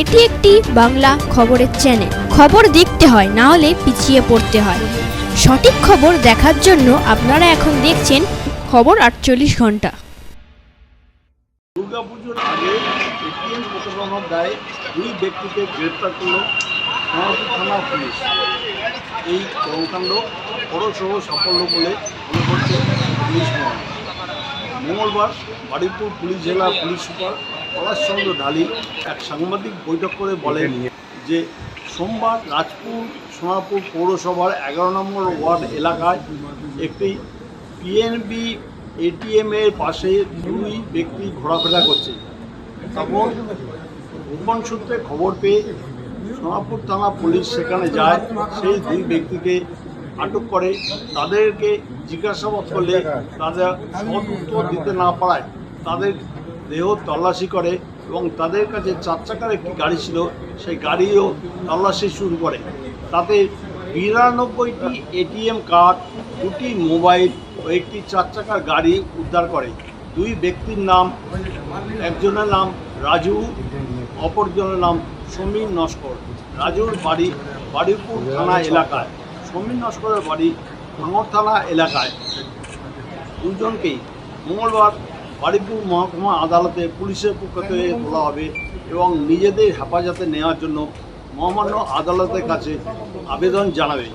এটি একটি বাংলা খবরের চ্যানেল খবর দেখতে হয়, না হলে পিছিয়ে পড়তে হয়। সঠিক খবর দেখার জন্য আপনারা এখন দেখছেন খবর আটচল্লিশ ঘণ্টা। দুর্গাপুজোর আগে এটিএম প্রতারণার দায়ে দুই ব্যক্তিকে গ্রেপ্তার করল থানা পুলিশ। এই কর্মকাণ্ড সাফল্য বলে মনে করছে পুলিশ মঙ্গলবার বারুইপুর পুলিশ জেলা পুলিশ সুপার পলাশচন্দ্র ঢালি এক সাংবাদিক বৈঠক করে বলেন যে সোমবার রাজপুর সোনারপুর পৌরসভার এগারো নম্বর ওয়ার্ড এলাকায় একটি পিএনবি এটিএম এর পাশে দুই ব্যক্তি ঘোরাফেরা করছে। তখন গোপন সূত্রে খবর পেয়ে সোনাপুর থানা পুলিশ সেখানে যায়, সেই দুই ব্যক্তিকে আটক করে। তাদেরকে জিজ্ঞাসাবাদ করলে তাদের সৎ উত্তর দিতে না পারায় তাদের দেহ তল্লাশি করে এবং তাদের কাছে চার চাকার একটি গাড়ি ছিল, সেই গাড়িও তল্লাশি শুরু করে। তাতে বিরানব্বইটি এটিএম কার্ড, দুটি মোবাইল ও একটি চার চাকার গাড়ি উদ্ধার করে। দুই ব্যক্তির নাম, একজনের নাম রাজু, অপরজনের নাম সমীর নস্কর। রাজুর বাড়ি বাড়িপুর থানা এলাকায়। সমীর নস্করের বাড়ি ভাঙর থানা এলাকায়। দুজনকেই মঙ্গলবার বারুইপুর মহকুমা আদালতে পুলিশের পক্ষ থেকে তোলা হবে এবং নিজেদের হেফাজতে নেওয়ার জন্য মহামান্য আদালতের কাছে আবেদন জানাবে।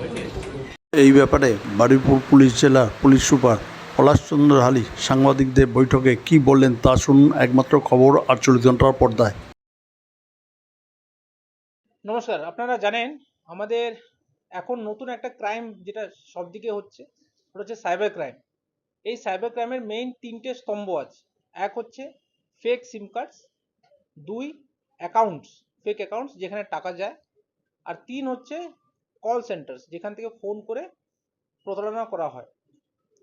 এই ব্যাপারে বারুইপুর পুলিশ জেলা পুলিশ সুপার পলাশচন্দ্র হালি সাংবাদিকদের বৈঠকে কি বললেন তা শুনুন একমাত্র খবর আটচল্লিশ ঘণ্টার পর্দায়। নমস্কার আপনারা জানেন আমাদের এখন নতুন একটা ক্রাইম যেটা সব দিকে হচ্ছে ওটা হচ্ছে সাইবার ক্রাইম এই সাইবার ক্রাইমের মেইন তিনটে স্তম্ভ আছে। এক হচ্ছে ফেক সিম কার্ডস দুই অ্যাকাউন্টস ফেক অ্যাকাউন্টস যেখানে টাকা যায়, আর তিন হচ্ছে কল সেন্টার্স যেখান থেকে ফোন করে প্রতারণা করা হয়।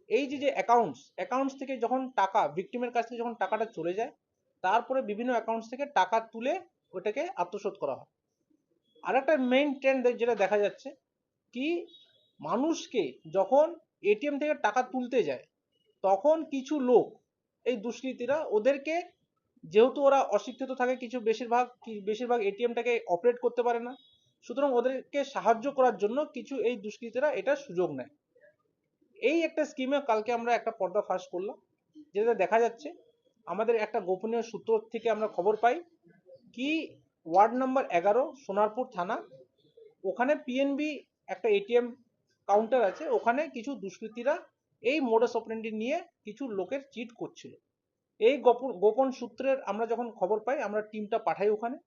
এই যে যে অ্যাকাউন্টস অ্যাকাউন্টস থেকে যখন টাকা ভিকটিমের কাছ থেকে যখন টাকাটা চলে যায়, তারপরে বিভিন্ন অ্যাকাউন্টস থেকে টাকা তুলে ওটাকে আত্মসাৎ করা হয়। আর একটা মেইন ট্রেন্ড যেটা দেখা যাচ্ছে, কি মানুষকে যখন এটিএম থেকে টাকা তুলতে যায় তখন কিছু লোক, এই দুষ্কৃতীরা ওদেরকে, যেহেতু ওরা অশিক্ষিত থাকে, কিছু বেশিরভাগ বেশিরভাগ এটিএমটাকে অপারেট করতে পারে না। সুতরাং ওদেরকে সাহায্য করার জন্য কিছু এই দুষ্কৃতীরা এটা সুযোগ নেয়। এই একটা স্কিমে কালকে আমরা একটা পর্দা ফাঁস করলাম যেটা দেখা যাচ্ছে, আমাদের একটা গোপনীয় সূত্র থেকে আমরা খবর পাই কি ওয়ার্ড নাম্বার এগারো, সোনারপুর থানা, ওখানে পিএনবি একটা এটিএম কাউন্টার আছে, ওখানে কিছু দুষ্কৃতীরা এই মোডাস অপারেন্ডি নিয়ে কিছু লোকের চিট করছিল। এই গোপন গোপন সূত্রের আমরা যখন খবর পাই, আমরা টিমটা পাঠাই ওখানে।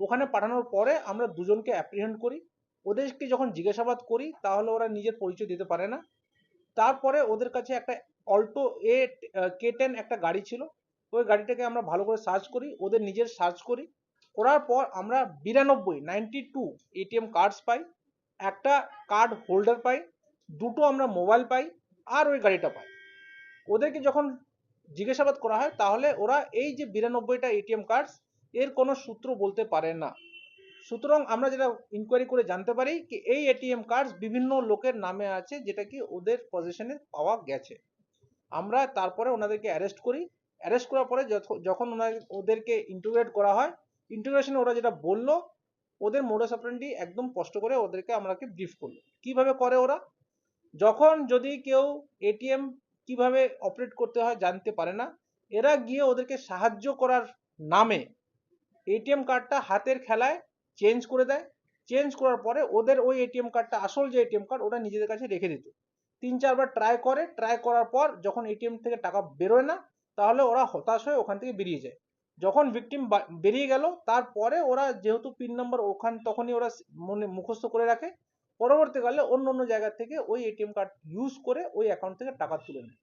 ওখানে পাঠানোর পরে আমরা দুজনকে অ্যাপ্রিহেন্ড করি। ওদেরকে যখন জিজ্ঞাসাবাদ করি, তাহলে ওরা নিজের পরিচয় দিতে পারে না। তারপরে ওদের কাছে একটা অল্টো এ কে টেন একটা গাড়ি ছিল। ওই গাড়িটাকে আমরা ভালো করে সার্চ করি, ওদের নিজের সার্চ করি। করার পর আমরা বিরানব্বই নাইনটি টু এটিএম কার্ডস পাই। একটা কার্ড হোল্ডার পাই। দুটো আমরা মোবাইল পাই। আর ওই গাড়িটা পাই ওদেরকে যখন জিজ্ঞাসাবাদ করা হয়, তাহলে ওরা এই যে বিরানব্বইটা এটিএম কার্ডস এর কোনো সূত্র বলতে পারে না। সুতরাং আমরা যেটা ইনকোয়ারি করে জানতে পারি কি, এই এটিএম কার্ডস বিভিন্ন লোকের নামে আছে, যেটা কি ওদের পজিশনে পাওয়া গেছে। আমরা তারপরে ওনাদেরকে অ্যারেস্ট করি। অ্যারেস্ট করার পরে যখন ওনাদের ওদেরকে ইন্টিগ্রেট করা হয় ইন্টিগ্রেশনে ওরা যেটা বলল, ওদের মোডাস অপারেন্ডি একদম স্পষ্ট করে ওদেরকে আমরাকে ব্রিফ করল। কীভাবে করে ওরা? যখন যদি কেউ এটিএম কীভাবে অপারেট করতে হয় জানতে পারে না, এরা গিয়ে ওদেরকে সাহায্য করার নামে এটিএম কার্ডটা হাতের খেলায় চেঞ্জ করে দেয়। চেঞ্জ করার পরে ওদের ওই এটিএম কার্ডটা, আসল যে এটিএম কার্ড ওটা নিজেদের কাছে রেখে দিত। তিন চারবার ট্রাই করে ট্রাই করার পর যখন এটিএম থেকে টাকা বেরোয় না, তাহলে ওরা হতাশ হয়ে ওখান থেকে বেরিয়ে যায়। যখন ভিকটিম বেরিয়ে গেল, তারপরে ওরা যেহেতু পিন নম্বর ওখান তখনই ওরা মনে, মুখস্থ করে রাখে। পরবর্তীকালে অন্য অন্য জায়গা থেকে ওই এটিএম কার্ড ইউজ করে ওই অ্যাকাউন্ট থেকে টাকা তুলে নেয়।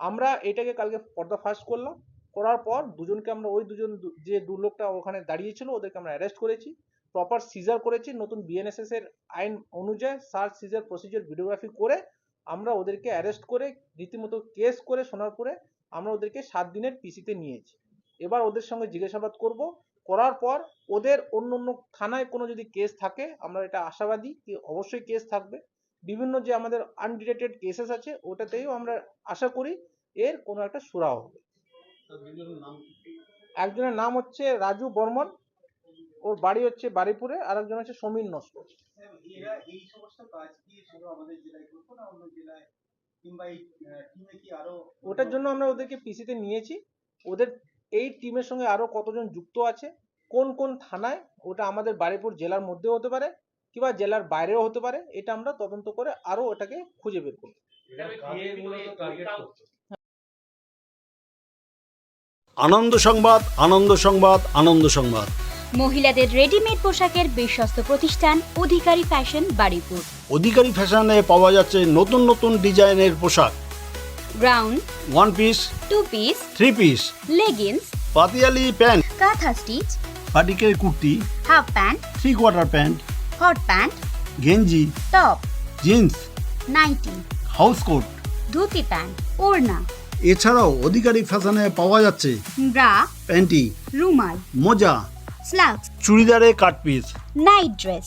আমরা এটাকে কালকে পর্দা ফাঁস করলাম। করার পর দুজনকে আমরা ওই দুজন যে দু লোকটা ওখানে দাঁড়িয়েছিল, ওদেরকে আমরা অ্যারেস্ট করেছি। প্রপার সিজার করেছি। নতুন বিএনএসএস এর আইন অনুযায়ী সার্চ সিজার প্রসিজার ভিডিওগ্রাফি করে আমরা ওদেরকে অ্যারেস্ট করে রীতিমতো কেস করে সোনারপুরে আমরা ওদেরকে সাত দিনের পিসিতে নিয়েছি। এবার ওদের সঙ্গে জিজ্ঞাসাবাদ করব। করার পর ওদের অন্য অন্য থানায় কোনো যদি কেস থাকে, আমরা এটা আশাবাদী কি অবশ্যই কেস থাকবে। বিভিন্ন যে আমাদের আনডিটেটেড কেসেস আছে, ওটাতেও আমরা আশা করি এর কোনো একটা সুরাহ হবে। একজনের নাম হচ্ছে রাজু বর্মন, ওর বাড়ি হচ্ছে বাড়িপুরে আর একজন হচ্ছে সমীর নস্কর। ওটার জন্য আমরা ওদেরকে পিসিতে নিয়েছি। ওদের এই টিমের সঙ্গে আরও কতজন যুক্ত আছে? কোন কোন থানায়? ওটা আমাদের বারিপুর জেলার মধ্যেও হতে পারে কিংবা জেলার বাইরেও হতে পারে। এটা আমরা তদন্ত করে আরও ওটাকে খুঁজে বের করব। আনন্দ সংবাদ আনন্দ সংবাদ আনন্দ সংবাদ। মহিলাদের রেডিমেড পোশাকের বিশ্বস্ত প্রতিষ্ঠান অধিকারী ফ্যাশন বাড়িপুর অধিকারী ফ্যাশনে পাওয়া যাচ্ছে নতুন নতুন ডিজাইনের পোশাক। Ground one piece two piece three piece leggings পাতিয়ালি pant kantha stitch পাটিকের kurti half pant three quarter pant hot pant গেঞ্জি top jeans nightie house coat dhoti pant ওড়না এছাড়াও অধিকারী ফ্যাশনে পাওয়া যাচ্ছে ব্রা প্যান্টি রুমাল মোজা slacks চুড়িদারে cut piece night dress